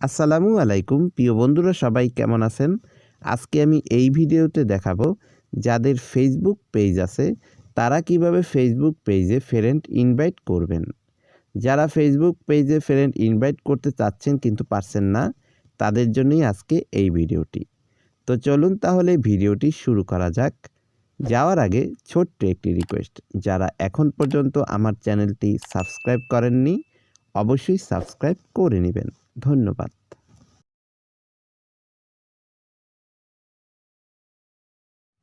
আসসালামু আলাইকুম, প্রিয় বন্ধুরা, সবাই কেমন আছেন? আজকে আমি এই ভিডিওতে দেখাবো যাদের ফেসবুক পেজ আছে, তারা কীভাবে ফেসবুক পেজে ফ্রেন্ড ইনভাইট করবেন। যারা ফেসবুক পেজে ফ্রেন্ড ইনভাইট করতে চাচ্ছেন কিন্তু পারছেন না, তাদের জন্যই আজকে এই ভিডিওটি। তো চলুন তাহলে ভিডিওটি শুরু করা যাক। যাওয়ার আগে ছোট্ট একটি রিকোয়েস্ট যারা এখন পর্যন্ত আমার চ্যানেলটি সাবস্ক্রাইব করেননি, অবশ্যই সাবস্ক্রাইব করে নেবেন। ধন্যবাদ।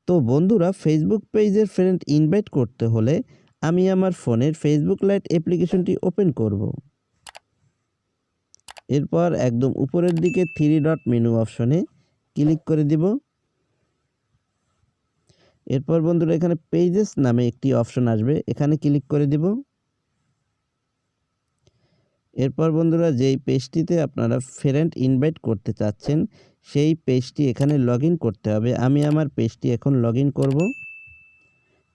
তো বন্ধুরা ফেসবুক পেজের ফ্রেন্ড ইনভাইট করতে হলে আমি আমার ফোনের ফেসবুক লাইট অ্যাপ্লিকেশনটি ওপেন করব। এরপর একদম উপরের দিকে থ্রি ডট মেনু অপশনে ক্লিক করে দিব। এরপর বন্ধুরা, এখানে পেজেস নামে একটি অপশন আসবে, এখানে ক্লিক করে দিব। এরপর বন্ধুরা যেই পেজটিতে আপনারা ফ্রেন্ড ইনভাইট করতে চাচ্ছেন, সেই পেজটি এখানে লগ করতে হবে। আমি আমার পেজটি এখন লগ ইন করব।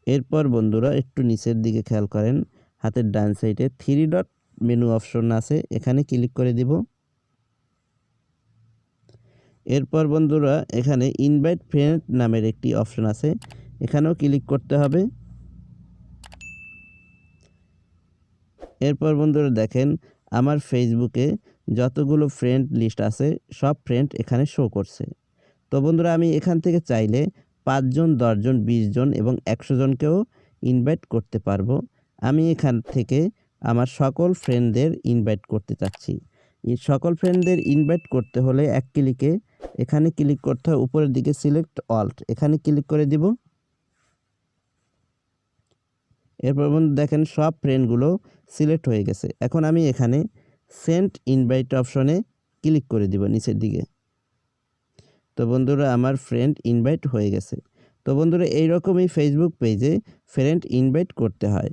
এরপর বন্ধুরা একটু নিচের দিকে খেয়াল করেন, হাতের ডান সাইডে থ্রি ডট মেনু অপশন আছে, এখানে ক্লিক করে দিব। এরপর বন্ধুরা এখানে ইনভাইট ফ্রেন্ড নামের একটি অপশন আছে, এখানেও ক্লিক করতে হবে। এরপর বন্ধুরা দেখেন আমার ফেসবুকে যতগুলো ফ্রেন্ড লিস্ট আছে, সব ফ্রেন্ড এখানে শো করছে। তো বন্ধুরা, আমি এখান থেকে চাইলে পাঁচজন, দশজন বিশ জন এবং একশো জনকেও ইনভাইট করতে পারব। আমি এখান থেকে আমার সকল ফ্রেন্ডদের ইনভাইট করতে চাচ্ছি। সকল ফ্রেন্ডদের ইনভাইট করতে হলে এক ক্লিকে এখানে ক্লিক করতে হয়, উপরের দিকে সিলেক্ট অল্ট এখানে ক্লিক করে দিব। এরপর বন্ধু দেখেন সব ফ্রেন্ডগুলো সিলেক্ট হয়ে গেছে। এখন আমি এখানে সেন্ট ইনভাইট অপশনে ক্লিক করে দিব নিচের দিকে। তো বন্ধুরা আমার ফ্রেন্ড ইনভাইট হয়ে গেছে। তো বন্ধুরা এইরকমই ফেসবুক পেজে ফ্রেন্ড ইনভাইট করতে হয়।